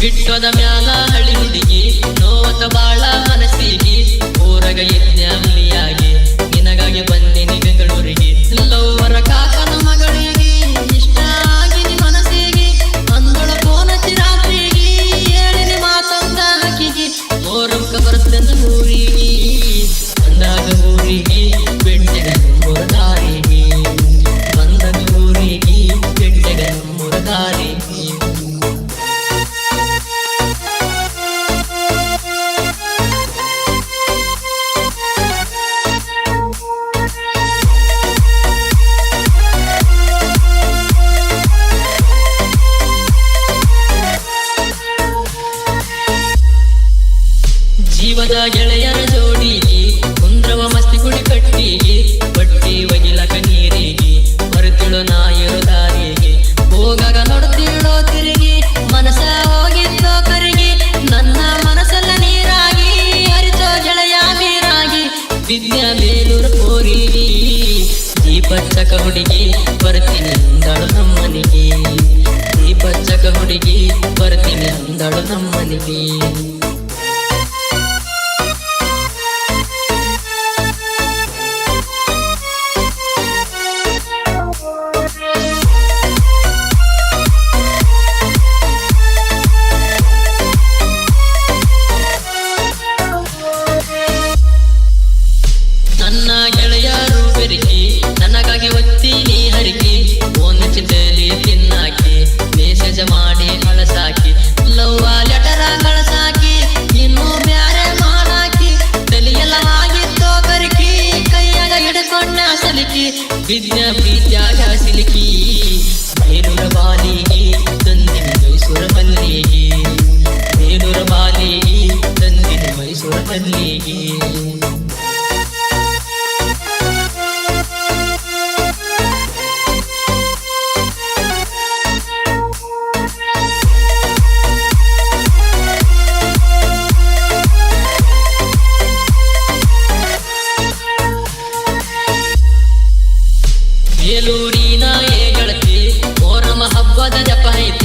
ಬಿಟ್ಟೋದ ಮ್ಯಾಲ ಹಳಿ ಹುಡುಗಿ ನೋವತ ಬಾಳ ಮನಸ್ಸಿಗೆ. ಊರಗ ಯಜ್ಞಾಮಲಿಯಾಗಿ ನಿನಗಾಗಿ ಬಂದಿನಿ ಜೀವದ ಗೆಳೆಯರ ಜೋಡಿಗೆ, ಕುಂದ್ರವ ಮಸ್ತಿ ಗುಡಿ ಕಟ್ಟಿಗೆ ಬಟ್ಟಿ ಒಗಿಲಕ ನೀರಿಗೆ ಮರೆತಿಳು ನಾಯರು ದಾರಿಗೆ. ಹೋಗಾಗ ನೋಡುತ್ತಿಳೋ ತಿರುಗಿ, ಮನಸ ಹೋಗಿದ್ದೋ ಕರಿಗೆ, ನನ್ನ ಮನಸ್ಸಲ್ಲ ನೀರಾಗಿ, ಹರಿತೋ ಗೆಳೆಯ ನೀರಾಗಿ. ವಿದ್ಯಾ ಬೇಲೂರು ಕೋರಿಗೆ ದೀಪಚ್ಚಕ ಹುಡುಗಿ ಬರ್ತೀನಿ ಅಂದಳು ನಮ್ಮನಿಗೆ. ದೀಪಚ್ಚಕ ಹುಡುಗಿ ಬರ್ತೀನಿ ಅಂದಳು ನಮ್ಮನಿಗೆ. ಸಲಿಕಿ ವಿದ್ಯಾ ಬೇಲೂರಿನ ಏ ಗೆಳತಿ. ಓರಮ ಹಬ್ಬದ ಜಪ ಐತಿ.